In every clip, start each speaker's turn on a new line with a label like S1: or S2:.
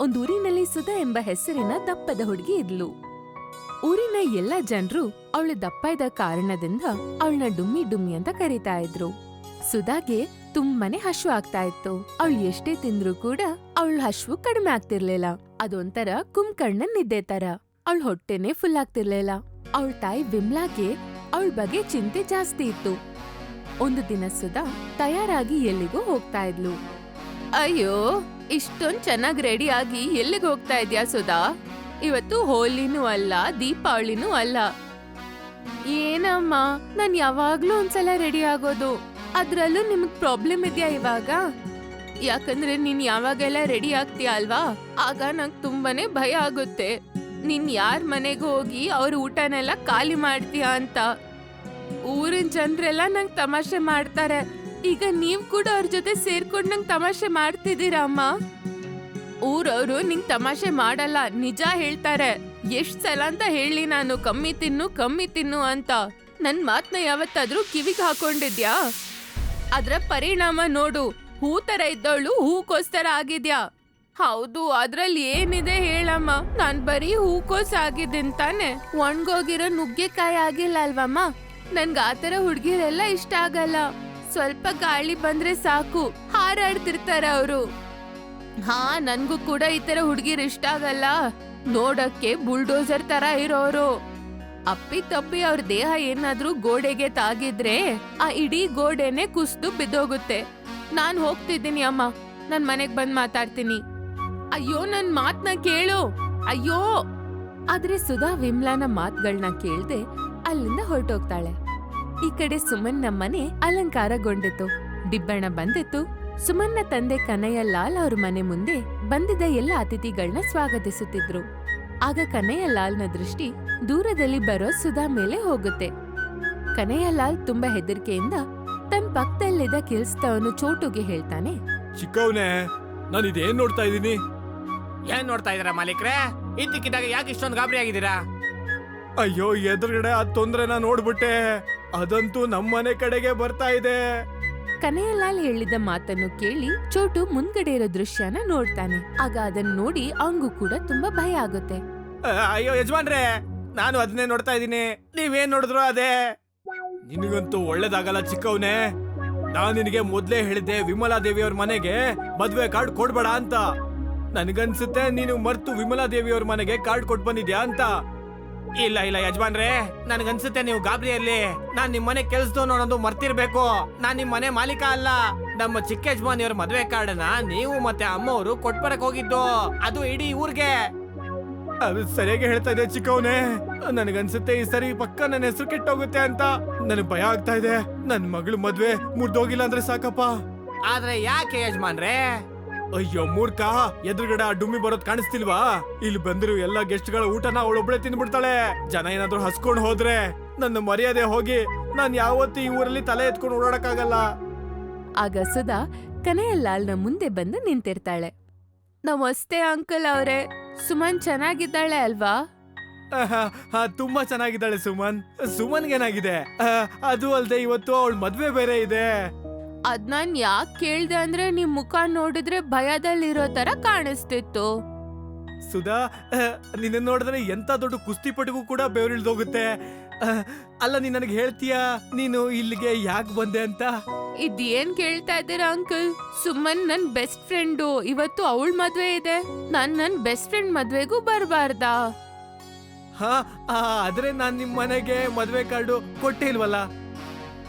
S1: ಒಂದೂರಿನಲ್ಲಿ ಸುಧಾ ಎಂಬ ಹೆಸರಿನ ದಪ್ಪದ ಹುಡುಗಿ ಇದ್ಲು. ಊರಿನ ಎಲ್ಲ ಜನರು ಅವಳು ದಪ್ಪ ಇದ್ದ ಕಾರಣದಿಂದ ಅವಳನ್ನ ಡುಮ್ಮಿ ಡುಮ್ಮಿ ಅಂತ ಕರೀತಾ ಇದ್ರು. ಸುಧಾಗೆ ತುಂಬಾನೇ ಹಶು ಆಗ್ತಾ ಇತ್ತು. ಅವಳು ಎಷ್ಟೇ ತಿಂದ್ರೂ ಕೂಡ ಅವಳು ಹಶು ಕಡಿಮೆ ಆಗ್ತಿರ್ಲಿಲ್ಲ. ಅದೊಂಥರ ಕುಂಕರ್ಣನ್ ನಿದ್ದೆ ತರ. ಅವಳ ಹೊಟ್ಟೆನೆ ಫುಲ್ ಆಗ್ತಿರ್ಲಿಲ್ಲ. ಅವಳ ತಾಯಿ ವಿಮ್ಲಾಗೆ ಅವಳ ಬಗ್ಗೆ ಚಿಂತೆ ಜಾಸ್ತಿ ಇತ್ತು. ಒಂದು ದಿನ ಸುಧಾ ತಯಾರಾಗಿ ಎಲ್ಲಿಗೂ ಹೋಗ್ತಾ ಇದ್ಲು. ಅಯ್ಯೋ! ಇಷ್ಟೊಂದ್ ಚೆನ್ನಾಗಿ ರೆಡಿ ಆಗಿ ಎಲ್ಲಿಗೆ ಹೋಗ್ತಾ ಇದ್ಯಾ ಸುಧಾ? ಇವತ್ತು ಹೋಲಿನೂ ಅಲ್ಲ, ದೀಪಾವಳಿನೂ ಅಲ್ಲ. ಏನಮ್ಮ, ನಾನ್ ಯಾವಾಗ್ಲೂ ಒಂದ್ಸಲ ರೆಡಿ ಆಗೋದು. ಅದ್ರಲ್ಲೂ ನಿಮಗ್ ಪ್ರಾಬ್ಲಮ್ ಇದೆಯಾ ಇವಾಗ? ಯಾಕಂದ್ರೆ ನೀನ್ ಯಾವಾಗೆಲ್ಲ ರೆಡಿ ಆಗ್ತೀಯ ಅಲ್ವಾ? ಆಗ ನಂಗ್ ತುಂಬಾನೇ ಭಯ ಆಗುತ್ತೆ. ನೀನ್ ಯಾರ್ ಮನೆಗೆ ಹೋಗಿ ಅವ್ರ ಊಟನೆಲ್ಲ ಖಾಲಿ ಮಾಡ್ತೀಯ ಅಂತ? ಊರಿನ ಜನರೆಲ್ಲ ನಂಗೆ ತಮಾಷೆ ಮಾಡ್ತಾರೆ. ಈಗ ನೀವ್ ಕೂಡ ಅವ್ರ ಜೊತೆ ಸೇರ್ಕೊಂಡು ನಂಗ್ ತಮಾಷೆ ಮಾಡ್ತಿದ್ದೀರಾ, ಅಮ್ಮ? ಊರವ್ರು ನಿಂಗ್ ತಮಾಷೆ ಮಾಡಲ್ಲ, ನಿಜ ಹೇಳ್ತಾರೆ. ಎಷ್ಟ್ ಸಲ ಅಂತ ಹೇಳಿ ನಾನು ಕಮ್ಮಿ ತಿನ್ನು ಕಮ್ಮಿ ತಿನ್ನು ಅಂತ. ನನ್ ಮಾತ್ನ ಯಾವತ್ತಾದ್ರೂ ಕಿವಿಗೆ ಹಾಕೊಂಡಿದ್ಯಾ? ಅದ್ರ ಪರಿಣಾಮ ನೋಡು, ಹೂ ತರ ಇದ್ದವಳು ಹೂಕೋಸ್ತರ ಆಗಿದ್ಯಾ? ಹೌದು, ಅದ್ರಲ್ಲಿ ಏನಿದೆ ಹೇಳಮ್ಮ, ನಾನ್ ಬರೀ ಹೂಕೋಸ್ ಆಗಿದ್ದೀನಿ ತಾನೆ. ಒಣ್ಗೋಗಿರೋ ನುಗ್ಗೆಕಾಯಿ ಆಗಿಲ್ಲ ಅಲ್ವಮ್ಮ? ನನ್ಗ ಆತರ ಹುಡ್ಗಿರೆಲ್ಲ ಇಷ್ಟ ಆಗಲ್ಲ. ಸ್ವಲ್ಪ ಗಾಳಿ ಬಂದ್ರೆ ಸಾಕು. ಹಾರಾಡ್ತಿರ್ತಾರ ಅವರು. ಹಾ, ನನ್ಗೂ ಕೂಡ ಈ ತರ ಹುಡ್ಗಿರ್ ಇಷ್ಟ ಆಗಲ್ಲ. ನೋಡಕ್ಕೆ ಬುಲ್ಡೋಸರ್ ತರ ಇರೋರು. ಅಪ್ಪಿ ತಪ್ಪಿ ಅವ್ರ ದೇಹ ಏನಾದ್ರೂ ಗೋಡೆಗೆ ತಾಗಿದ್ರೆ ಆ ಇಡೀ ಗೋಡೆನೆ ಕುಸ್ದು ಬಿದ್ದೋಗುತ್ತೆ. ನಾನ್ ಹೋಗ್ತಿದ್ದೀನಿ, ಅಮ್ಮ. ನನ್ ಮನೆಗ್ ಬಂದ್ ಮಾತಾಡ್ತೀನಿ. ಅಯ್ಯೋ, ನನ್ ಮಾತ್ನ ಕೇಳು. ಅಯ್ಯೋ. ಆದ್ರೆ ಸುಧಾ ವಿಮ್ಲಾನ ಮಾತ್ಗಳನ್ನ ಕೇಳ್ದೆ ಅಲ್ಲಿಂದ ಹೊರಟೋಗ್ತಾಳೆ. ಈ ಕಡೆ ಸುಮನ್ ನಮ್ಮನೆ ಅಲಂಕಾರಗೊಂಡಿತ್ತು ದಿಬ್ಬಣ ಬಂದಿತ್ತು. ಸುಮನ್ನ ತಂದೆ ಕನಯ್ಯ ಲಾಲ್ ಅವ್ರ ಮನೆ ಮುಂದೆ ಬಂದಿದ್ದ ಎಲ್ಲ ಅತಿಥಿಗಳನ್ನ ಸ್ವಾಗತಿಸುತ್ತಿದ್ರು. ಆಗ ಕನಯ್ಯ ಲಾಲ್ನ ದೃಷ್ಟಿ ದೂರದಲ್ಲಿ ಬರೋ ಸುಧಾ ಮೇಲೆ ಹೋಗುತ್ತೆ. ಕನಯ್ಯ ಲಾಲ್ ತುಂಬಾ ಹೆದರಿಕೆಯಿಂದ ತನ್ನ ಪಕ್ಕದಲ್ಲಿದ್ದ ಕೆಲ್ಸದವನು ಚೋಟುಗೆ ಹೇಳ್ತಾನೆ
S2: ಚಿಕ್ಕವನೇ ನಾನು ಇದೇನ್ ನೋಡ್ತಾ ಇದ್ದೀನಿ?
S3: ಏನ್ ನೋಡ್ತಾ ಇದೀರಾ ಮಾಲೀಕ್ರೆ? ಇದ್ದಕ್ಕಿದ್ದಾಗ ಯಾಕೆ ಇಷ್ಟೊಂದು ಗಾಬರಿ ಆಗಿದ್ದೀರಾ
S2: ಅಯ್ಯೋ ಎದುರುಗಡೆ ಆ ತೊಂದ್ರೆನ ನೋಡ್ಬಿಟ್ಟೆ. ಅದಂತೂ ನಮ್ಮನೆ ಕಡೆಗೆ ಬರ್ತಾ ಇದೆ.
S1: ಕನಯ್ಯಲಾಲ್ ಹೇಳಿದ ಮಾತನ್ನು ಕೇಳಿ ಚೋಟು ಮುಂದ್ಗಡೆ ಇರೋ ದೃಶ್ಯನ ನೋಡ್ತಾನೆ. ಆಗ ಅದನ್ನ ನೋಡಿ ಅವನ್ಗೂ ಕೂಡ ತುಂಬಾ ಭಯ ಆಗುತ್ತೆ.
S2: ಆ, ಅಯ್ಯೋ ಯಜಮಾನ್ರೆ ನಾನು ಅದನ್ನೇ ನೋಡ್ತಾ ಇದ್ದೀನಿ. ನೀವೇನ್ ನೋಡಿದ್ರು ಅದೇ. ನಿನಗಂತೂ ಒಳ್ಳೇದಾಗಲ್ಲ ಚಿಕ್ಕವನೇ. ನಾನು ನಿನಗೆ ಮೊದ್ಲೇ ಹೇಳಿದ್ದೆ ವಿಮಲಾ ದೇವಿಯವ್ರ ಮನೆಗೆ ಮದ್ವೆ ಕಾರ್ಡ್ ಕೊಡ್ಬೇಡ ಅಂತ. ನನಗನ್ಸುತ್ತೆ ನೀನು ಮರ್ತು ವಿಮಲಾ ದೇವಿಯವ್ರ ಮನೆಗೆ ಕಾರ್ಡ್ ಕೊಟ್ ಬಂದಿದ್ಯಾ ಅಂತ.
S3: ಇಲ್ಲ ಇಲ್ಲ ಯಜಮಾನ್ರೆ. ನನ್ಗನ್ಸುತ್ತೆ ನೀವು ಗಾಬರಿಯಲ್ಲಿ. ನಾನ್ ನಿಮ್ ಮನೆ ಕೆಲ್ಸದವನು ನೋಡೋದು ಮರ್ತಿರ್ಬೇಕು. ನಾನ್ ನಿಮ್ ಮನೆ ಮಾಲೀಕ ಅಲ್ಲ. ನಮ್ಮ ಚಿಕ್ಕ ಯಜಮಾನಿಯವ್ರ ಮದ್ವೆ ಕಾರ್ಡನ್ನ ನೀವು ಮತ್ತೆ ಅಮ್ಮವರು ಕೊಟ್ಬರಕ್ ಹೋಗಿದ್ದು. ಅದು ಇಡೀ ಊರ್ಗೆ.
S2: ಅದು ಸರಿಯಾಗಿ ಹೇಳ್ತಾ ಇದೆ ಚಿಕ್ಕವನೇ. ನನಗನ್ಸುತ್ತೆ ಈ ಸರಿ ಪಕ್ಕ ನನ್ನ ಹೆಸರು ಕೆಟ್ಟೋಗುತ್ತೆ ಅಂತ. ನನಗೆ ಭಯ ಆಗ್ತಾ ಇದೆ. ನನ್ ಮಗಳು ಮದ್ವೆ ಮುರ್ದೋಗಿಲ್ಲ ಅಂದ್ರೆ ಸಾಕಪ್ಪ.
S3: ಆದ್ರೆ ಯಾಕೆ ಯಜಮಾನ್ರೆ?
S2: ಅಯ್ಯೋ ಮೂರ್ಖ ಎದುರುಗಡೆ ಆ ಡುಮ್ಮಿ ಬರೋದ್ ಕಾಣಿಸ್ತಿಲ್ವಾ? ಇಲ್ಲಿ ಬಂದಿರೋ ಎಲ್ಲಾ ಗೆಸ್ಟ್ಗಳ ಊಟನ ಅವಳೊಬ್ಳೆ ತಿನ್ಬಿಡ್ತಾಳೆ. ಜನ ಏನಾದ್ರೂ ಹಸ್ಕೊಂಡ್ ಹೋದ್ರೆ ನನ್ನ ಮರ್ಯಾದೆ ಹೋಗಿ ನಾನ್ ಯಾವತ್ತೂ ಈ ಊರಲ್ಲಿ ತಲೆ ಎತ್ಕೊಂಡು ಓಡಾಡಕ್ಕಾಗಲ್ಲ.
S1: ಆಗ ಸುಧಾ ಕನಯ್ಯಲಾಲ್ನ ಮುಂದೆ ಬಂದು ನಿಂತಿರ್ತಾಳೆ. ನಮಸ್ತೆ ಅಂಕಲ್ ಅವರೇ. ಸುಮನ್ ಚೆನ್ನಾಗಿದ್ದಾಳೆ ಅಲ್ವಾ?
S2: ಆ, ತುಂಬಾ ಚೆನ್ನಾಗಿದ್ದಾಳೆ ಸುಮನ್. ಸುಮನ್ಗೇನಾಗಿದೆ? ಅದು ಅಲ್ದೆ ಇವತ್ತು ಅವಳ ಮದ್ವೆ ಬೇರೆ ಇದೆ.
S1: ಅದ್ ನಾನ್ ಯಾಕ್ ಕೇಳ್ದೆ ಅಂದ್ರೆ ನಿಮ್ ಮುಖ ನೋಡಿದ್ರೆ ಭಯದಲ್ಲಿರೋ ತರ ಕಾಣಿಸ್ತಿತ್ತು.
S2: ಸುಧಾ ನಿನ್ನ ನೋಡಿದ್ರೆ ಎಂತ ದೊಡ್ಡ ಕುಸ್ತಿಪಟಿಗೂ ಕೂಡ ಬೆವರಿಳ್ದೋಗುತ್ತೆ ಅಲ್ಲ ನೀನ್ ನನಗೆ ಹೇಳ್ತೀಯಾ? ನೀನು ಇಲ್ಲಿಗೆ ಯಾಕೆ ಬಂದೆ ಅಂತ?
S1: ಇದೇನ್ ಕೇಳ್ತಾ ಇದ್ದೀರ ಅಂಕಲ್? ಸುಮನ್ ನನ್ ಬೆಸ್ಟ್ ಫ್ರೆಂಡು. ಇವತ್ತು ಅವಳ ಮದ್ವೆ ಇದೆ. ನಾನ್ ನನ್ ಬೆಸ್ಟ್ ಫ್ರೆಂಡ್ ಮದ್ವೆಗೂ ಬರಬಾರ್ದಾ.
S2: ಹಾ ಆ, ಆದ್ರೆ ನಾನ್ ನಿಮ್ ಮನೆಗೆ ಮದ್ವೆ ಕಾರ್ಡು ಕೊಟ್ಟೇ ಇಲ್ವಲ್ಲ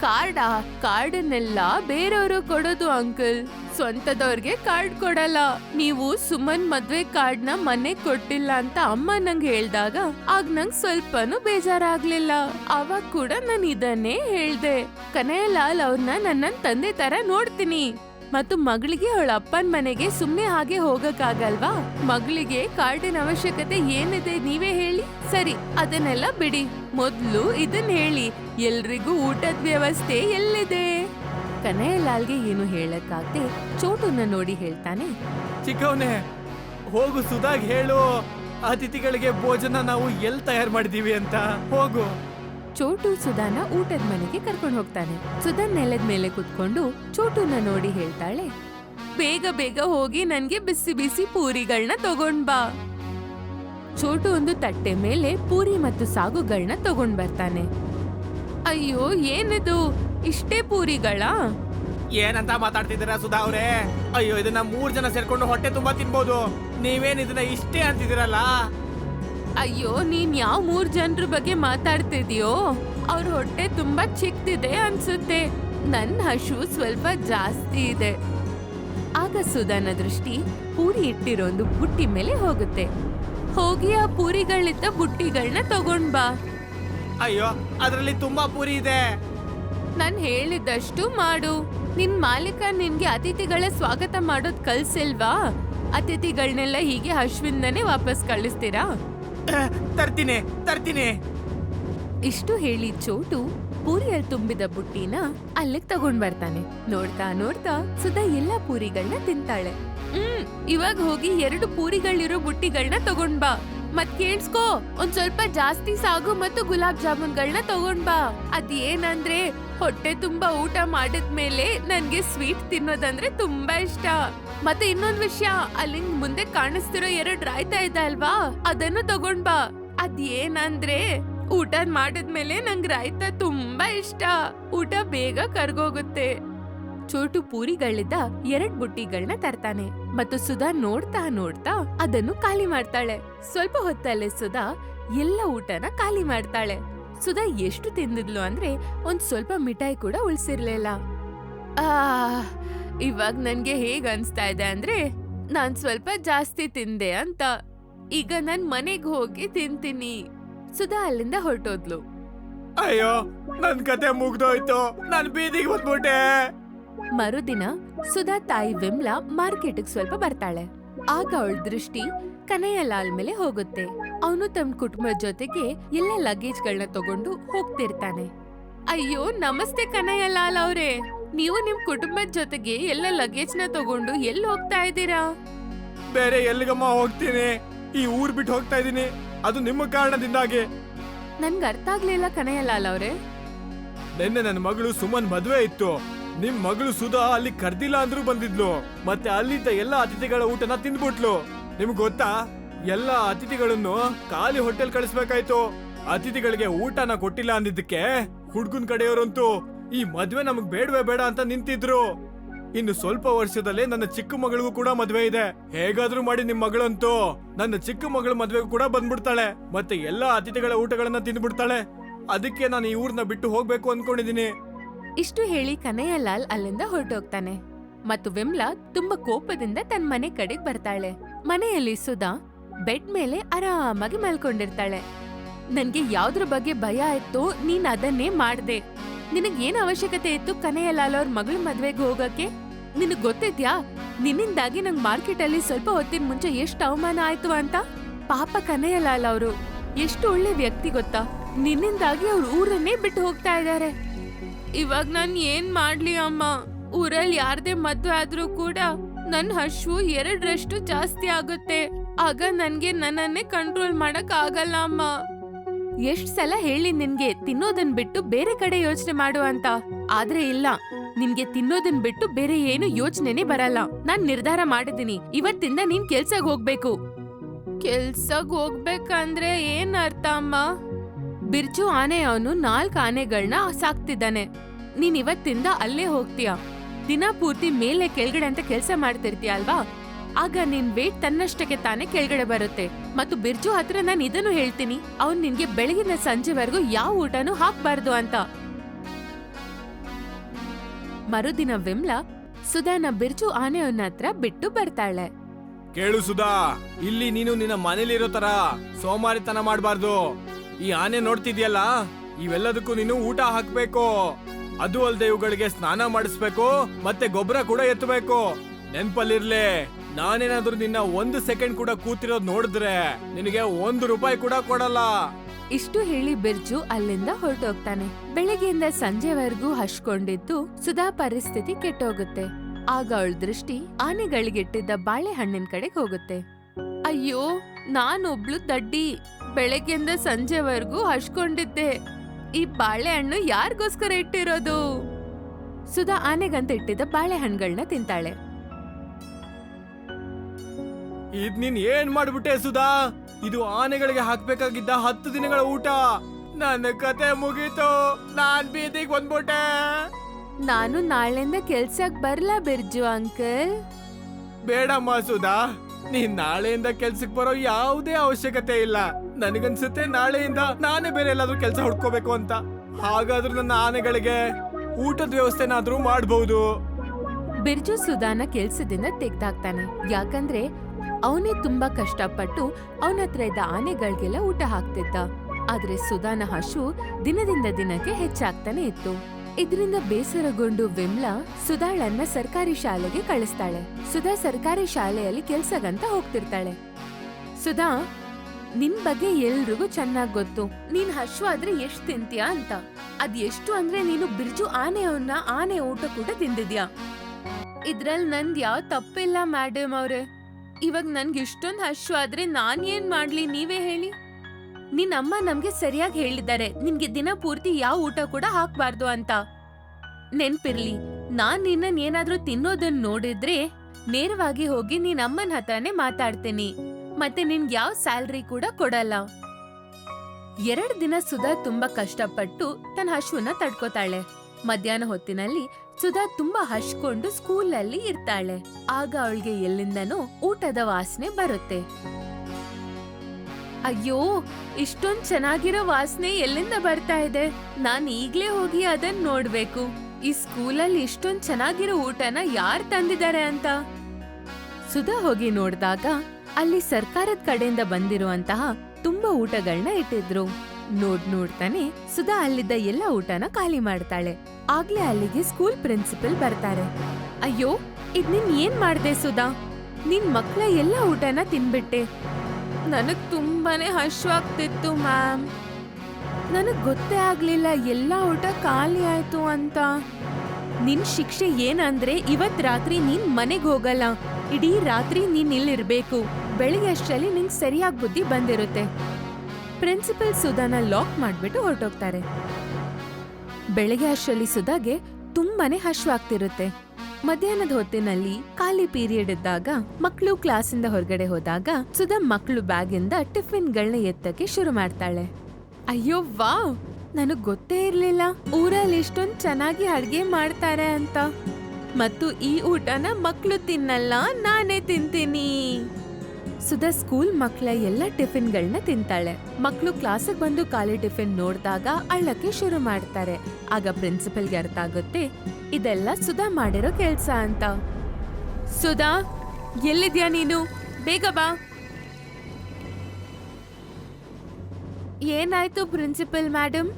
S1: ಕಾರ್ಡಾ, ಕಾರ್ಡನ್ನೆಲ್ಲ ಬೇರೆಯವರು ಕೊಡೋದು, ಅಂಕಲ್. ಸ್ವಂತದವ್ರಿಗೆ ಕಾರ್ಡ್ ಕೊಡಲ್ಲ. ನೀವು ಸುಮನ್ ಮದ್ವೆ ಕಾರ್ಡ್ನ ಮನೆ ಕೊಟ್ಟಿಲ್ಲ ಅಂತ ಅಮ್ಮ ನಂಗೆ ಹೇಳ್ದಾಗ ಆಗ ನಂಗ್ ಸ್ವಲ್ಪನು ಬೇಜಾರಾಗ್ಲಿಲ್ಲ. ಅವಾಗ ಕೂಡ ನಾನು ಇದನ್ನೇ ಹೇಳ್ದೆ. ಕನಯಲಾಲ್ ಅವ್ರನ್ನ ನನ್ನ ತಂದೆ ತರ ನೋಡ್ತೀನಿ. ಮತ್ತು ಮಗಳಿಗೆ ಅವಳ ಅಪ್ಪನ ಮನೆಗೆ ಸುಮ್ಮನೆ ಹಾಗೆ ಹೋಗಕ್ಕಾಗಲ್ವಾ? ಮಗಳಿಗೆ ಕಾರ್ಡಿನ ಅವಶ್ಯಕತೆ ಏನಿದೆ ನೀವೇ ಹೇಳಿ. ಸರಿ, ಅದನ್ನೆಲ್ಲ ಬಿಡಿ. ಮೊದ್ಲು ಇದನ್ ಹೇಳಿ. ಎಲ್ರಿಗೂ ಊಟದ ವ್ಯವಸ್ಥೆ ಎಲ್ಲಿದೆ? ಕನಯ್ಯಲಾಲ್ಗೆ ಏನು ಹೇಳಕ್ಕಾಗದೆ ಚೋಟುನ ನೋಡಿ ಹೇಳ್ತಾನೆ,
S2: ಚಿಕ್ಕವನೇ, ಹೋಗು ಸುಧಾಗ್ ಹೇಳು. ಅತಿಥಿಗಳಿಗೆ ಭೋಜನ ನಾವು ಎಲ್ಲಿ ತಯಾರು ಮಾಡಿದೀವಿ ಅಂತ. ಹೋಗು.
S1: ಚೋಟು ಸುಧಾನ ಊಟದ ಮನೆಗೆ ಕರ್ಕೊಂಡು ಹೋಗ್ತಾನೆ. ಸುಧನ್ ನೆಲದ ಮೇಲೆ ಕುತ್ಕೊಂಡು ಚೋಟುನ ನೋಡಿ ಹೇಳ್ತಾಳೆ, ಬೇಗ ಬೇಗ ಹೋಗಿ ನನ್ಗೆ ಬಿಸಿ ಬಿಸಿ ಪೂರಿಗಳನ್ನ ತಗೊಂಡ್ ಬಾ. ಚೋಟು ಒಂದು ತಟ್ಟೆ ಮೇಲೆ ಪೂರಿ ಮತ್ತು ಸಾಗುಗಳನ್ನ ತಗೊಂಡ್ ಬರ್ತಾನೆ. ಅಯ್ಯೋ, ಏನಿದು? ಇಷ್ಟೇ ಪೂರಿಗಳಾ?
S2: ಏನಂತ ಮಾತಾಡ್ತಿದ್ದೀರಾ ಸುಧಾ ಅವರೇ? ಅಯ್ಯೋ, ಇದನ್ನ ಮೂರ್ ಜನ ಸೇರ್ಕೊಂಡು ಹೊಟ್ಟೆ ತುಂಬಾ ತಿನ್ಬೋದು. ನೀವೇನ್ ಇದನ್ನ ಇಷ್ಟೇ ಅಂತಿದ್ದೀರಲ್ಲ?
S1: ಅಯ್ಯೋ ನೀನ್ ಯಾವ ಮೂರ್ ಜನರ ಬಗ್ಗೆ ಮಾತಾಡ್ತಿದ್ಯೋ? ಅವ್ರ ಹೊಟ್ಟೆ ತುಂಬಾ ಚಿಕ್ಕದಿದೆ ಅನ್ಸುತ್ತೆ. ನನ್ನ ಹಶು ಸ್ವಲ್ಪ ಜಾಸ್ತಿ ಇದೆ. ಆಗ ಸುಧಾನ ದೃಷ್ಟಿ ಪೂರಿ ಇಟ್ಟಿರೋ ಒಂದು ಬುಟ್ಟಿ ಮೇಲೆ ಹೋಗುತ್ತೆ. ಹೋಗಿ ಆ ಪೂರಿಗಳಿದ್ದ ಬುಟ್ಟಿಗಳನ್ನ ತಗೊಂಡ್ ಬಾ.
S2: ಅಯ್ಯೋ ಅದರಲ್ಲಿ ತುಂಬಾ ಪೂರಿ ಇದೆ.
S1: ನಾನ್ ಹೇಳಿದಷ್ಟು ಮಾಡು. ನಿನ್ ಮಾಲೀಕ ನಿನ್ಗೆ ಅತಿಥಿಗಳ ಸ್ವಾಗತ ಮಾಡೋದ್ ಕಲ್ಸಿಲ್ವಾ? ಅತಿಥಿಗಳನ್ನೆಲ್ಲ ಹೀಗೆ ಹಶ್ವಿಂದನೇ ವಾಪಸ್ ಕಳಿಸ್ತೀರಾ?
S2: ತರ್ತೀನಿ ತರ್ತೀನಿ.
S1: ಇಷ್ಟು ಹೇಳಿ ಚೋಟು ಪೂರಿಯಲ್ಲಿ ತುಂಬಿದ ಬುಟ್ಟಿನ ಅಲ್ಲಿಗೆ ತಗೊಂಡ್ ಬರ್ತಾನೆ. ನೋಡ್ತಾ ನೋಡ್ತಾ ಸುಧಾ ಎಲ್ಲಾ ಪೂರಿಗಳನ್ನ ತಿಂತಾಳೆ. ಹ್ಮ್, ಇವಾಗ ಹೋಗಿ ಎರಡು ಪೂರಿಗಳಿರೋ ಬುಟ್ಟಿಗಳನ್ನ ತಗೊಂಡ್ ಬಾ. ಮತ್ ಕೇಳಿಸ್ಕೋ, ಒಂದ್ ಸ್ವಲ್ಪ ಜಾಸ್ತಿ ಸಾಗು ಮತ್ತು ಗುಲಾಬ್ ಜಾಮೂನ್ಗಳನ್ನ ತಗೊಂಡ್ ಬಾ. ಅದೇನಂದ್ರೆ, ಹೊಟ್ಟೆ ತುಂಬಾ ಊಟ ಮಾಡಿದ್ಮೇಲೆ ನನ್ಗೆ ಸ್ವೀಟ್ ತಿನ್ನೋದಂದ್ರೆ ತುಂಬಾ ಇಷ್ಟ. ಮತ್ತೆ ಇನ್ನೊಂದ್ ವಿಷಯ ಅಲ್ಲಿ ಮುಂದೆ ಕಾಣಿಸ್ತಿರೋ ಎರಡ್ ರಾಯ್ತಾ ಇದೆ ಅಲ್ವಾ? ಅದನ್ನು ತಗೊಂಡ್ ಬಾ. ಅದೇನಂದ್ರೆ ಊಟ ಮಾಡಿದ್ಮೇಲೆ ನಂಗ್ ರಾಯ್ತಾ ತುಂಬಾ ಇಷ್ಟ. ಊಟ ಬೇಗ ಕರ್ಗೋಗುತ್ತೆ. ಚೋಟು ಪೂರಿಗಳಿದ್ದ ಎರಡ್ ಬುಟ್ಟಿಗಳನ್ನ ತರ್ತಾನೆ. ಮತ್ತು ಸುಧಾ ನೋಡ್ತಾ ನೋಡ್ತಾ ಅದನ್ನು ಖಾಲಿ ಮಾಡ್ತಾಳೆ. ಸ್ವಲ್ಪ ಹೊತ್ತಲ್ಲೇ ಸುಧಾ ಎಲ್ಲ ಊಟನ ಖಾಲಿ ಮಾಡ್ತಾಳೆ. ಸುಧಾ ಎಷ್ಟು ತಿಂದಿದ್ಲು ಅಂದ್ರೆ ಒಂದ್ ಸ್ವಲ್ಪ ಮಿಠಾಯಿ ಕೂಡ ಉಳಿಸಿರ್ಲಿಲ್ಲ. ಆ, ಇವಾಗ ನನ್ಗೆ ಹೇಗ್ ಅನ್ಸ್ತಾ ಇದೆ ಅಂದ್ರೆ ನಾನ್ ಸ್ವಲ್ಪ ಜಾಸ್ತಿ ತಿಂದೆ ಅಂತ. ಈಗ ನನ್ ಮನೆಗ್ ಹೋಗಿ ತಿಂತೀನಿ. ಸುಧಾ ಅಲ್ಲಿಂದ ಹೊರಟೋದ್ಲು.
S2: ಅಯ್ಯೋ, ನನ್ ಕತೆ ಮುಗ್ದೋಯ್ತು. ನನ್ ಬೀದಿಗೆ ಬಂದ್ಬಿಟ್ಟೆ.
S1: ಮರುದಿನ ಸುಧಾ ತಾಯಿ ವಿಮ್ಲಾ ಮಾರ್ಕೆಟ್ಗೆ ಸ್ವಲ್ಪ ಬರ್ತಾಳೆ. ಆಗ ಅವಳ ದೃಷ್ಟಿ ಕನಯ್ಯಲಾಲ್ ಮೇಲೆ ಹೋಗುತ್ತೆ. ಅವನು ತಮ್ಮ ಕುಟುಂಬದ ಜೊತೆಗೆ ಎಲ್ಲ ಲಗೇಜ್ಗಳನ್ನ ತಗೊಂಡು ಹೋಗ್ತಿರ್ತಾನೆ. ಅಯ್ಯೋ ನಮಸ್ತೆ ಕನಯ್ಯಲಾಲ್ ಅವರೇ! ನೀವು ನಿಮ್ ಕುಟುಂಬದ ಜೊತೆಗೆ ಎಲ್ಲ ಲಗೇಜ್ನ ತಗೊಂಡು ಎಲ್ಲಿ ಹೋಗ್ತಾ ಇದ್ದೀರಾ?
S2: ಬೇರೆ ಎಲ್ಲಿಗಮ್ಮ ಹೋಗ್ತೀನಿ? ಈ ಊರ್ ಬಿಟ್ಟು ಹೋಗ್ತಾ ಇದೀನಿ ಅದು ನಿಮ್ಮ ಕಾರಣದಿಂದಾಗಿ.
S1: ನನ್ಗೆ ಅರ್ಥ ಆಗ್ಲಿಲ್ಲ ಕನಯ್ಯಲಾಲ್ ಅವ್ರೆ.
S2: ನಿನ್ನೆ ನನ್ನ ಮಗಳು ಸುಮನ್ ಮದುವೆ ಇತ್ತು. ನಿಮ್ ಮಗಳು ಸುಧಾ ಅಲ್ಲಿ ಕರ್ದಿಲ್ಲ ಅಂದ್ರೂ ಬಂದಿದ್ಲು. ಮತ್ತೆ ಅಲ್ಲಿದ್ದ ಎಲ್ಲ ಅತಿಥಿಗಳ ಊಟನ ತಿಂದ್ಬಿಟ್ಲು. ನಿಮ್ಗ್ ಗೊತ್ತಾ? ಎಲ್ಲ ಅತಿಥಿಗಳನ್ನು ಖಾಲಿ ಹೋಟೆಲ್ ಕಳಿಸ್ಬೇಕಾಯ್ತು. ಅತಿಥಿಗಳಿಗೆ ಊಟನ ಕೊಟ್ಟಿಲ್ಲ ಅಂದಿದ್ದಕ್ಕೆ ಹುಡ್ಗನ್ ಕಡೆಯವರಂತೂ ಈ ಮದ್ವೆ ನಮಗ್ ಬೇಡವೇ ಬೇಡ ಅಂತ ನಿಂತಿದ್ರು. ಇನ್ನು ಸ್ವಲ್ಪ ವರ್ಷದಲ್ಲೇ ನನ್ನ ಚಿಕ್ಕ ಮಗಳಿಗೂ ಕೂಡ ಮದ್ವೆ ಇದೆ. ಹೇಗಾದ್ರೂ ಮಾಡಿ ನಿಮ್ ಮಗಳಂತೂ. ನನ್ನ ಚಿಕ್ಕ ಮಗಳ ಮದ್ವೆಗೂ ಕೂಡ ಬಂದ್ಬಿಡ್ತಾಳೆ. ಮತ್ತೆ ಎಲ್ಲಾ ಅತಿಥಿಗಳ ಊಟಗಳನ್ನ ತಿಂದ್ಬಿಡ್ತಾಳೆ. ಅದಕ್ಕೆ ನಾನು ಈ ಊರ್ನ ಬಿಟ್ಟು ಹೋಗ್ಬೇಕು ಅನ್ಕೊಂಡಿದೀನಿ.
S1: ಇಷ್ಟು ಹೇಳಿ ಕನಯ್ಯಲಾಲ್ ಅಲ್ಲಿಂದ ಹೊರಟೋಗ್ತಾನೆ. ಮತ್ತು ವಿಮ್ಲಾ ತುಂಬಾ ಕೋಪದಿಂದ ತನ್ನ ಮನೆ ಕಡೆಗ್ ಬರ್ತಾಳೆ. ಮನೆಯಲ್ಲಿ ಸುಧಾ ಬೆಡ್ ಮೇಲೆ ಆರಾಮಾಗಿ ಮಲ್ಕೊಂಡಿರ್ತಾಳೆ. ನನ್ಗೆ ಯಾವ್ದ್ರ ಬಗ್ಗೆ ಭಯ ಇತ್ತು ನೀನ್ ಅದನ್ನೇ ಮಾಡ್ದೆ. ನಿನಗ್ ಏನ್ ಅವಶ್ಯಕತೆ ಇತ್ತು ಕನಯ್ಯಲಾಲ್ ಅವ್ರ ಮಗಳ ಮದ್ವೆಗೆ ಹೋಗಕ್ಕೆ ನಿನಗ್ ಗೊತ್ತಿದ್ಯಾ ನಿನ್ನಿಂದಾಗಿ ನಂಗ್ ಮಾರ್ಕೆಟ್ ಅಲ್ಲಿ ಸ್ವಲ್ಪ ಹೊತ್ತಿನ ಮುಂಚೆ ಎಷ್ಟು ಅವಮಾನ ಆಯ್ತು ಅಂತ? ಪಾಪ ಕನಯ್ಯಲಾಲ್ ಅವರು. ಎಷ್ಟು ಒಳ್ಳೆ ವ್ಯಕ್ತಿ ಗೊತ್ತಾ? ನಿನ್ನಿಂದಾಗಿ ಅವ್ರ ಊರನ್ನೇ ಬಿಟ್ಟು ಹೋಗ್ತಾ ಇದ್ದಾರೆ ಇವಾಗ ನಾನ್ ಏನ್ ಮಾಡ್ಲಿ ಅಮ್ಮ? ಊರಲ್ಲಿ ಯಾರ್ದೇ ಮದ್ವೆ ಆದ್ರೂ ಕೂಡ ನನ್ ಹಶು ಎರಡರಷ್ಟು ಜಾಸ್ತಿ ಆಗುತ್ತೆ. ಆಗ ನನ್ಗೆ ನನ್ನನ್ನೇ ಕಂಟ್ರೋಲ್ ಮಾಡಕ್ ಆಗಲ್ಲ ಅಮ್ಮ. ಎಷ್ಟ್ ಸಲ ಹೇಳಿ ನಿನ್ಗೆ ತಿನ್ನೋದನ್ ಬಿಟ್ಟು ಬೇರೆ ಕಡೆ ಯೋಚನೆ ಮಾಡು ಅಂತ. ಆದ್ರೆ ಇಲ್ಲ ನಿನ್ಗೆ ತಿನ್ನೋದನ್ ಬಿಟ್ಟು ಬೇರೆ ಏನು ಯೋಚನೆನೇ ಬರಲ್ಲ. ನಾನ್ ನಿರ್ಧಾರ ಮಾಡಿದೀನಿ ಇವತ್ತಿಂದ ನೀನ್ ಕೆಲ್ಸಕ್ ಹೋಗ್ಬೇಕು. ಕೆಲ್ಸಕ್ ಹೋಗ್ಬೇಕಂದ್ರೆ ಏನ್ ಅರ್ಥ ಅಮ್ಮ? ಬಿರ್ಜು ಆನೆ ಅವನು ನಾಲ್ಕ ಆನೆಗಳನ್ನ ಸಾಕ್ತಿದ್ದಾನೆ. ನೀನ್ ಇವತ್ತಿಂದ ಅಲ್ಲೇ ಹೋಗ್ತೀಯ? ದಿನ ಪೂರ್ತಿ ಮೇಲೆ ಕೆಳಗಡೆ ಅಂತ ಕೆಲಸ ಮಾಡ್ತಿರ್ತೀಯ ಅಲ್ವಾ? ಆಗ ನಿನ್ ವೇಟ್ ತನ್ನಷ್ಟಕ್ಕೆ ತಾನೇ ಕೆಳಗಡೆ ಬರುತ್ತೆ. ಮತ್ತು ಬಿರ್ಜು ಹತ್ರ ನಾನು ಇದನ್ನು ಹೇಳ್ತೀನಿ. ಅವ್ನ್ ನಿನ್ಗೆ ಬೆಳಗಿನ ಸಂಜೆವರೆಗೂ ಯಾವ ಊಟನೂ ಹಾಕ್ಬಾರ್ದು ಅಂತ. ಮರುದಿನ ವಿಮ್ಲಾ, ಸುಧಾನ ಬಿರ್ಜು ಆನೆಯವನ ಹತ್ರ ಬಿಟ್ಟು ಬರ್ತಾಳೆ.
S2: ಕೇಳು ಸುಧಾ, ಇಲ್ಲಿ ನೀನು ನಿನ್ನ ಮನೇಲಿರೋ ತರ ಸೋಮಾರಿತನ ಮಾಡ್ಬಾರ್ದು. ಈ ಆನೆ ನೋಡ್ತಿದ್ಯಲ್ಲ? ಇವೆಲ್ಲದಕ್ಕೂ ನೀನು ಊಟ ಹಾಕ್ಬೇಕು. ಅದು ಅಲ್ದೆ ಇವುಗಳಿಗೆ ಸ್ನಾನ ಮಾಡಿಸ್ಬೇಕು, ಮತ್ತೆ ಗೊಬ್ಬರ ಕೂಡ ಎತ್ತಬೇಕು. ನೆನ್ಪಲ್ಲಿರ್ಲಿ, ನಾನೇನಾದ್ರೂ ನಿನ್ನ ಒಂದು ಸೆಕೆಂಡ್ ಕೂಡ ಕೂತಿರೋದ್ ನೋಡಿದ್ರೆ ನಿನಗೆ ಒಂದು ರೂಪಾಯಿ ಕೂಡ ಕೊಡಲ್ಲ.
S1: ಇಷ್ಟು ಹೇಳಿ ಬಿರ್ಜು ಅಲ್ಲಿಂದ ಹೊರಟೋಗ್ತಾನೆ. ಬೆಳಿಗ್ಗೆಯಿಂದ ಸಂಜೆವರೆಗೂ ಹಶ್ಕೊಂಡಿದ್ದು ಸುಧಾ ಪರಿಸ್ಥಿತಿ ಕೆಟ್ಟೋಗುತ್ತೆ. ಆಗ ಅವಳ ದೃಷ್ಟಿ ಆನೆಗಳಿಗಿಟ್ಟಿದ್ದ ಬಾಳೆಹಣ್ಣಿನ ಕಡೆಗೆ ಹೋಗುತ್ತೆ. ಅಯ್ಯೋ, ನಾನೊಬ್ಳು ದಡ್ಡಿ. ಬೆಳಗ್ಗೆಯಿಂದ ಸಂಜೆವರೆಗೂ ಹಚ್ಕೊಂಡಿದ್ದೆ. ಈ ಬಾಳೆಹಣ್ಣು ಯಾರಿಗೋಸ್ಕರ ಇಟ್ಟಿರೋದು? ಸುಧಾ ಆನೆಗಂತ ಇಟ್ಟಿದ್ದ ಬಾಳೆಹಣ್ಣುಗಳನ್ನ ತಿಂತಾಳೆ.
S2: ಇದ್ ನೀನ್ ಏನ್ ಮಾಡ್ಬಿಟ್ಟೆ ಸುಧಾ? ಇದು ಆನೆಗಳಿಗೆ ಹಾಕ್ಬೇಕಾಗಿದ್ದ ಹತ್ತು ದಿನಗಳ ಊಟ. ನನ್ನ ಕತೆ ಮುಗೀತು. ನಾನ್ ಬೀದಿಗೆ ಬಂದ್ಬಿಟ್ಟೆ.
S1: ನಾನು ನಾಳೆಯಿಂದ ಕೆಲ್ಸಕ್ ಬರ್ಲಾ ಬಿರ್ಜು ಅಂಕಲ್?
S2: ಬೇಡಮ್ಮ ಸುಧಾ. ನೀನ್ ನಾಳೆಯಿಂದ ಕೆಲ್ಸಕ್ಕೆ ಬರೋ ಯಾವುದೇ ಅವಶ್ಯಕತೆ ಇಲ್ಲ. ನನಗನ್ಸುತ್ತೆ, ನಾಳೆಯಿಂದ ನಾನೇ ಬೇರೆ ಎಲ್ಲಾದ್ರೂ ಕೆಲಸ ಹುಡ್ಕೋಬೇಕು ಅಂತ. ಹಾಗಾದ್ರೂ ನನ್ನ ಆನೆಗಳಿಗೆ ಊಟದ ವ್ಯವಸ್ಥೆನಾದ್ರೂ ಮಾಡಬಹುದು
S1: ಬಿರ್ಜು ಸುಧಾನ ಕೆಲ್ಸದಿಂದ ತೆಗ್ದಾಕ್ತಾನೆ. ಯಾಕಂದ್ರೆ ಅವನೇ ತುಂಬಾ ಕಷ್ಟಪಟ್ಟು ಅವನ ಹತ್ರ ಇದ್ದ ಆನೆಗಳಿಗೆಲ್ಲ ಊಟ ಹಾಕ್ತಿದ್ದ. ಆದ್ರೆ ಸುಧಾನ ಹಸು ದಿನದಿಂದ ದಿನಕ್ಕೆ ಹೆಚ್ಚಾಗ್ತಾನೆ ಇತ್ತು. ಇದರಿಂದ ಬೇಸರಗೊಂಡು ವಿಮ್ಲಾ ಸುಧಾಳನ್ನ ಸರ್ಕಾರಿ ಶಾಲೆಗೆ ಕಳಿಸ್ತಾಳೆ. ಸುಧಾ ಸರ್ಕಾರಿ ಶಾಲೆಯಲ್ಲಿ ಕೆಲ್ಸಗಂತ ಹೋಗ್ತಿರ್ತಾಳೆ. ಸುಧಾ ನಿನ್ ಬಗ್ಗೆ ಎಲ್ರಿಗೂ ಚೆನ್ನಾಗ್ ಗೊತ್ತು. ನೀನ್ ಹಶು ಆದ್ರೆ ಎಷ್ಟ್ ತಿಂತೀಯ ಅಂತ. ಅದ್ ಎಷ್ಟು ಅಂದ್ರೆ ನೀನು ಬಿರ್ಜು ಆನೆಯವನ್ನ ಆನೆ ಊಟ ಕೂಡ ತಿಂದಿದ್ಯಾ? ಇದ್ರಲ್ ನಂದ್ ಯಾವ ತಪ್ಪಿಲ್ಲ ಮ್ಯಾಡಮ್ ಅವ್ರೆ. ಇವಾಗ ನನ್ಗೆ ಇಷ್ಟೊಂದ್ ಹಶು ಆದ್ರೆ ನಾನ್ ಏನ್ ಮಾಡ್ಲಿ ನೀವೇ ಹೇಳಿ. ನಿನ್ ಅಮ್ಮ ನಮ್ಗೆ ಸರಿಯಾಗಿ ಹೇಳಿದ್ದಾರೆ. ನಿನ್ಗೆ ದಿನ ಪೂರ್ತಿ ಯಾವ ಊಟ ಕೂಡ ಹಾಕ್ಬಾರ್ದು ಅಂತ. ನೆನ್ಪಿರ್ಲಿ, ನಾನ್ ನಿನ್ನ ಏನಾದ್ರೂ ತಿನ್ನೋದನ್ನ ನೋಡಿದ್ರೆ ನೇರವಾಗಿ ಹೋಗಿ ನಿನ್ನಮ್ಮನ ಹತ್ರನೇ ಮಾತಾಡ್ತೀನಿ. ಮತ್ತೆ ನಿನ್ಗೆ ಯಾವ ಸ್ಯಾಲ್ರಿ ಕೂಡ ಕೊಡಲ್ಲ. ಎರಡ್ ದಿನ ಸುಧಾ ತುಂಬಾ ಕಷ್ಟಪಟ್ಟು ತನ್ನ ಹಶುವನ್ನ ತಡ್ಕೋತಾಳೆ. ಮಧ್ಯಾಹ್ನ ಹೊತ್ತಿನಲ್ಲಿ ಸುಧಾ ತುಂಬಾ ಹಶ್ಕೊಂಡು ಸ್ಕೂಲಲ್ಲಿ ಇರ್ತಾಳೆ. ಆಗ ಅವಳಿಗೆ ಎಲ್ಲಿಂದನೋ ಊಟದ ವಾಸನೆ ಬರುತ್ತೆ. ಅಯ್ಯೋ, ಇಷ್ಟೊಂದ್ ಚೆನ್ನಾಗಿರೋ ವಾಸನೆ ಎಲ್ಲಿಂದ ಬರ್ತಾ ಇದೆ? ನಾನ್ ಈಗ್ಲೇ ಹೋಗಿ ಅದನ್ ನೋಡ್ಬೇಕು. ಈ ಸ್ಕೂಲಲ್ಲಿ ಇಷ್ಟೊಂದ್ ಚೆನ್ನಾಗಿರೋ ಊಟನ ಯಾರ್ ತಂದಿದ್ದಾರೆ ಅಂತ? ಸುಧಾ ಹೋಗಿ ನೋಡ್ದಾಗ ಅಲ್ಲಿ ಸರ್ಕಾರದ ಕಡೆಯಿಂದ ಬಂದಿರುವಂತಹ ತುಂಬಾ ಊಟಗಳನ್ನ ಇಟ್ಟಿದ್ರು. ನೋಡ್ ನೋಡ್ತಾನೆ ಸುಧಾ ಅಲ್ಲಿದ್ದ ಎಲ್ಲ ಊಟನ ಖಾಲಿ ಮಾಡ್ತಾಳೆ. ಆಗ್ಲೇ ಅಲ್ಲಿಗೆ ಸ್ಕೂಲ್ ಪ್ರಿನ್ಸಿಪಲ್ ಬರ್ತಾರೆ. ಅಯ್ಯೋ, ಇದ್ ನೀನ್ ಏನ್ ಮಾಡ್ದೆ ಸುಧಾ? ನಿನ್ ಮಕ್ಳ ಎಲ್ಲ ಊಟನ ತಿನ್ಬಿಟ್ಟೆ. ನನಗ್ ತುಂಬಾನೇ ಹಶ್ವಾಗ್ತಿತ್ತು ಮ್ಯಾಮ್. ನನಗ್ ಗೊತ್ತೇ ಆಗ್ಲಿಲ್ಲ, ಎಲ್ಲ ಊಟ ಖಾಲಿ ಆಯ್ತು ಅಂತ. ನಿನ್ ಶಿಕ್ಷೆ ಏನಂದ್ರೆ ಇವತ್ ರಾತ್ರಿ ನೀನ್ ಮನೆಗ್ ಹೋಗಲ್ಲ. ಇಡೀ ರಾತ್ರಿ ನೀನ್ ಇಲ್ಲಿರ್ಬೇಕು. ಬೆಳಿಗ್ಗೆಷ್ಟರಲ್ಲಿ ನಿಂಗ್ ಸರಿಯಾಗಿ ಬುದ್ಧಿ ಬಂದಿರುತ್ತೆ. ಪ್ರಿನ್ಸಿಪಲ್ ಸುಧಾನ ಲಾಕ್ ಮಾಡ್ಬಿಟ್ಟು ಹೊರಟೋಗ್ತಾರೆ. ಬೆಳಗ್ಗೆ ಅಷ್ಟರಲ್ಲಿ ಸುಧಾಗೆ ತುಂಬಾನೇ ಹಶ್ವಾಗ್ತಿರುತ್ತೆ. ಮಧ್ಯಾಹ್ನದ ಹೊತ್ತಿನಲ್ಲಿ ಖಾಲಿ ಪೀರಿಯಡ್ ಇದ್ದಾಗ ಮಕ್ಕಳು ಕ್ಲಾಸಿಂದ ಹೊರಗಡೆ ಹೋದಾಗ ಸುಧಾ ಮಕ್ಕಳು ಬ್ಯಾಗಿಂದ ಟಿಫಿನ್ಗಳನ್ನ ಎತ್ತಕ್ಕೆ ಶುರು ಮಾಡ್ತಾಳೆ. ಅಯ್ಯೋ ವಾವ್! ನನಗ್ ಗೊತ್ತೇ ಇರ್ಲಿಲ್ಲ. ಊರಲ್ಲಿ ಇಷ್ಟೊಂದ್ ಚೆನ್ನಾಗಿ ಅಡ್ಗೆ ಮಾಡ್ತಾರೆ ಅಂತ. ಮತ್ತು ಈ ಊಟನ ಮಕ್ಕಳು ತಿನ್ನಲ್ಲ, ನಾನೇ ತಿಂತೀನಿ. ಸುಧಾ ಸ್ಕೂಲ್ ಮಕ್ಕಳ ಎಲ್ಲ ಟಿಫಿನ್ಗಳನ್ನ ತಿಂತಾಳೆ. ಮಕ್ಕಳು ಕ್ಲಾಸಿಗೆ ಬಂದು ಖಾಲಿ ಟಿಫಿನ್ ನೋಡಿದಾಗ ಅಳ್ಳಕ್ಕೆ ಶುರು ಮಾಡ್ತಾರೆ. ಆಗ ಪ್ರಿನ್ಸಿಪಲ್ಗೆ ಅರ್ಥ ಆಗುತ್ತೆ ಇದೆಲ್ಲ ಸುಧಾ ಮಾಡಿರೋ ಕೆಲಸ ಅಂತ. ಸುಧಾ, ಎಲ್ಲಿದ್ಯಾ ನೀನು? ಬೇಗ ಬಾ. ಏನಾಯ್ತು ಪ್ರಿನ್ಸಿಪಲ್ ಮೇಡಮ್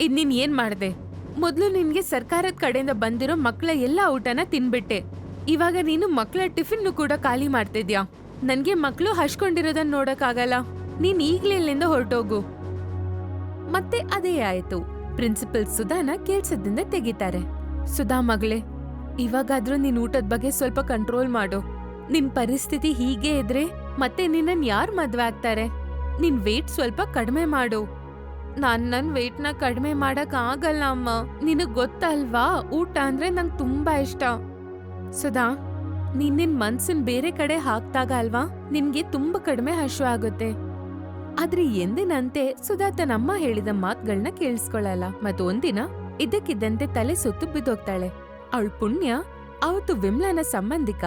S1: ಇದ್ ನೀನ್ ಏನ್ ಮಾಡ್ದೆ? ಮೊದ್ಲು ನಿನ್ಗೆ ಸರ್ಕಾರದ ಕಡೆಯಿಂದ ಬಂದಿರೋ ಮಕ್ಕಳ ಎಲ್ಲ ಊಟನ ತಿನ್ಬಿಟ್ಟೆ. ಇವಾಗ ನೀನು ಮಕ್ಕಳ ಟಿಫಿನ್ ಕೂಡ ಖಾಲಿ ಮಾಡ್ತಿದ್ಯಾ? ನನ್ಗೆ ಮಕ್ಕಳು ಹಶ್ಕೊಂಡಿರೋದನ್ನ ನೋಡಕ್ಕಾಗಲ್ಲ. ನೀನ್ ಈಗ್ಲೇ ಇಲ್ಲಿಂದ ಹೊರಟೋಗು. ಮತ್ತೆ ಅದೇ ಆಯ್ತು. ಪ್ರಿನ್ಸಿಪಲ್ ಸುಧಾನ ಕೆಲ್ಸದಿಂದ ತೆಗಿತಾರೆ. ಸುಧಾ ಮಗಳೇ, ಇವಾಗಾದ್ರೂ ನಿನ್ ಊಟದ ಬಗ್ಗೆ ಸ್ವಲ್ಪ ಕಂಟ್ರೋಲ್ ಮಾಡು. ನಿನ್ ಪರಿಸ್ಥಿತಿ ಹೀಗೆ ಇದ್ರೆ ಮತ್ತೆ ನಿನ್ನನ್ ಯಾರ್ ಮದ್ವೆ ಆಗ್ತಾರೆ? ನಿನ್ ವೇಟ್ ಸ್ವಲ್ಪ ಕಡಿಮೆ ಮಾಡು. ನಾನ್ ನನ್ ವೇಟ್ನ ಕಡಿಮೆ ಮಾಡಕ್ ಆಗಲ್ಲ ಅಮ್ಮ. ನಿನಗ್ ಗೊತ್ತಲ್ವಾ? ಊಟ ಅಂದ್ರೆ ನಂಗ್ ತುಂಬಾ ಇಷ್ಟ. ಸುಧಾ, ನೀನ್ ನಿನ್ ಮನ್ಸನ್ ಬೇರೆ ಕಡೆ ಹಾಕ್ದಾಗ ಅಲ್ವಾ? ನಿನ್ಗೆ ತುಂಬಾ ಕಡಿಮೆ ಹಶು ಆಗುತ್ತೆ. ಆದ್ರೆ ಎಂದಿನಂತೆ ಸುಧಾ ತನ್ನಮ್ಮ ಹೇಳಿದ ಮಾತುಗಳನ್ನ ಕೇಳಿಸ್ಕೊಳ್ಳಲ್ಲ ಮತ್ತು ಒಂದಿನ ಇದ್ದಕ್ಕಿದ್ದಂತೆ ತಲೆ ಸುತ್ತು ಬಿದ್ದೋಗ್ತಾಳೆ. ಅವಳ ಪುಣ್ಯ, ಅವತ್ತು ವಿಮ್ಲನ ಸಂಬಂಧಿಕ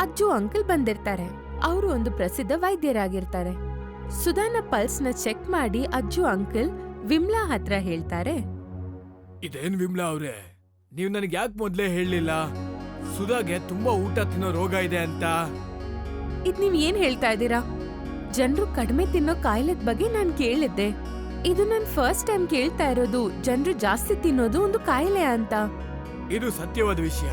S1: ಅಜ್ಜು ಅಂಕಲ್ ಬಂದಿರ್ತಾರೆ. ಅವರು ಒಂದು ಪ್ರಸಿದ್ಧ ವೈದ್ಯರಾಗಿರ್ತಾರೆ. ಸುಧಾನ ಪಲ್ಸ್ನ ಚೆಕ್ ಮಾಡಿ ಅಜ್ಜು ಅಂಕಲ್ ವಿಮ್ಲಾ ಹತ್ರ ಹೇಳ್ತಾರೆ.
S2: ಇದೇನ್ ವಿಮ್ಲಾ ಅವ್ರೆ? ನೀವ್ ನನಗೆ ಯಾಕೆ ಮೊದ್ಲೇ ಹೇಳಲಿಲ್ಲ? ಸುಧಾಗೆ ತುಂಬಾ ಊಟ ತಿನ್ನೋ ರೋಗ ಇದೆ ಅಂತ.
S1: ಇದ್ ನೀವ್ ಏನ್ ಹೇಳ್ತಾ ಇದ್ದೀರಾ? ಜನರು ಕಡಿಮೆ ತಿನ್ನೋ ಕಾಯಿಲೆದ ಬಗ್ಗೆ ನಾನು ಕೇಳಿದ್ದೆ. ಇದು ನಾನು ಫಸ್ಟ್ ಟೈಮ್ ಕೇಳ್ತಾ ಇರೋದು ಜನರು ಜಾಸ್ತಿ ತಿನ್ನೋದು ಒಂದು ಕಾಯಿಲೆ ಅಂತ.
S2: ಇದು ಸತ್ಯವಾದ ವಿಷಯ.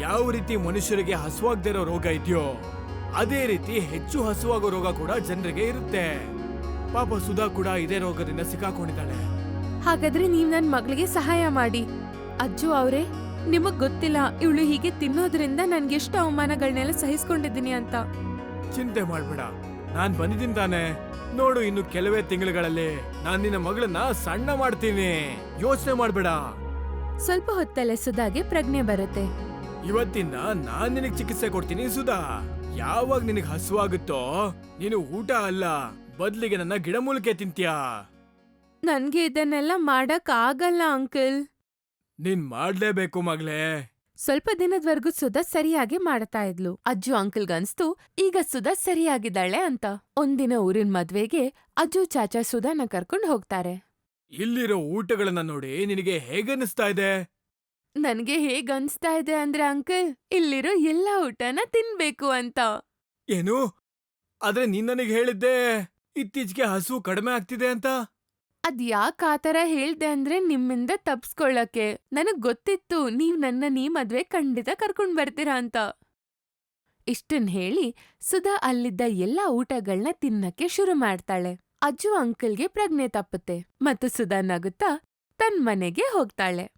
S2: ಯಾವ ರೀತಿ ಮನುಷ್ಯರಿಗೆ ಹಸುವಾಗ್ದಿರೋ ರೋಗ ಇದೆಯೋ? ಅದೇ ರೀತಿ ಹೆಚ್ಚು ಹಸುವಾಗೋ ರೋಗ ಕೂಡ ಜನರಿಗೆ ಇರುತ್ತೆ. ಪಾಪ ಸುಧಾ ಕೂಡ ಇದೇ ರೋಗದಿಂದ ಸಿಕ್ಕಾಕೊಂಡಿದ್ದಾಳೆ.
S1: ಹಾಗಾದ್ರೆ ನೀವ್ ನನ್ ಮಗಳಿಗೆ ಸಹಾಯ ಮಾಡಿ. ಅಜ್ಜು ಅವರೇ ನಿಮಗ್ ಗೊತ್ತಿಲ್ಲ ಇವಳು ಹೀಗೆ ತಿನ್ನೋದ್ರಿಂದ ನನ್ಗೆ ಎಷ್ಟು ಅವಮಾನಗಳನ್ನೆಲ್ಲ ಸಹಿಸ್ಕೊಂಡಿದ್ದೀನಿ ಅಂತ.
S2: ಚಿಂತೆ ಮಾಡ್ಬೇಡ. ನಾನ್ ಬಂದಿದ್ದೀನಿ ತಾನೆ. ನೋಡು ಇನ್ನು ಕೆಲವೇ ತಿಂಗಳುಗಳಲ್ಲಿ ನಾನ್ ನಿನ್ನ ಮಗಳನ್ನ ಸಣ್ಣ ಮಾಡ್ತೀನಿ. ಯೋಚನೆ ಮಾಡ್ಬೇಡ.
S1: ಸ್ವಲ್ಪ ಹೊತ್ತಲ್ಲೇ ಸುಧಾಗೆ ಪ್ರಜ್ಞೆ ಬರುತ್ತೆ.
S2: ಇವತ್ತಿಂದ ನಾನ್ ನಿನಗೆ ಚಿಕಿತ್ಸೆ ಕೊಡ್ತೀನಿ ಸುಧಾ. ಯಾವಾಗ ನಿನಗೆ ಹಸುವಾಗುತ್ತೋ? ನೀನು ಊಟ ಅಲ್ಲ. ಬದ್ಲಿಗೆ ನನ್ನ ಗಿಡಮೂಲಿಕೆ ತಿಂತ್ಯಾ?
S1: ನನ್ಗೆ ಇದನ್ನೆಲ್ಲ ಮಾಡಕ್ ಆಗಲ್ಲ ಅಂಕಲ್.
S2: ನೀನ್ ಮಾಡ್ಲೇಬೇಕು ಮಗ್ಲೇ.
S1: ಸ್ವಲ್ಪ ದಿನದವರೆಗೂ ಸುಧಾ ಸರಿಯಾಗಿ ಮಾಡ್ತಾ ಇದ್ಲು. ಅಜ್ಜು ಅಂಕಲ್ಗನ್ಸ್ತು ಈಗ ಸುಧಾ ಸರಿಯಾಗಿದ್ದಾಳೆ ಅಂತ. ಒಂದಿನ ಊರಿನ ಮದ್ವೆಗೆ ಅಜ್ಜು ಚಾಚಾ ಸುಧಾನ ಕರ್ಕೊಂಡ್ ಹೋಗ್ತಾರೆ.
S2: ಇಲ್ಲಿರೋ ಊಟಗಳನ್ನ ನೋಡಿ ನಿನಗೆ ಹೇಗನ್ನಿಸ್ತಾ ಇದೆ?
S1: ನನ್ಗೆ ಹೇಗ್ ಅನ್ಸ್ತಾ ಇದೆ ಅಂದ್ರೆ ಅಂಕಲ್ ಇಲ್ಲಿರೋ ಎಲ್ಲಾ ಊಟನ ತಿನ್ಬೇಕು ಅಂತ.
S2: ಏನು? ಆದ್ರೆ ನೀನ್ ನನಗೆ ಹೇಳಿದ್ದೆ ಇತ್ತೀಚೆಗೆ ಹಸು ಕಡಿಮೆ ಆಗ್ತಿದೆ ಅಂತ?
S1: ಅದ್ ಯಾಕ್ ಆತರ ಹೇಳ್ದೆ ಅಂದ್ರೆ ನಿಮ್ಮಿಂದ ತಪ್ಸ್ಕೊಳ್ಳಕ್ಕೆ ನನಗ್ ಗೊತ್ತಿತ್ತು ನೀವ್ ನನ್ನ ನೀ ಮದ್ವೆ ಖಂಡಿತ ಕರ್ಕೊಂಡ್ ಬರ್ತೀರಾ ಅಂತ. ಇಷ್ಟನ್ ಹೇಳಿ ಸುಧಾ ಅಲ್ಲಿದ್ದ ಎಲ್ಲಾ ಊಟಗಳ್ನ ತಿನ್ನಕ್ಕೆ ಶುರು ಮಾಡ್ತಾಳೆ. ಅಜ್ಜು ಅಂಕಲ್ಗೆ ಪ್ರಜ್ಞೆ ತಪ್ಪುತ್ತೆ ಮತ್ತು ಸುಧಾ ನಗುತ್ತಾ ತನ್ ಮನೆಗೆ ಹೋಗ್ತಾಳೆ.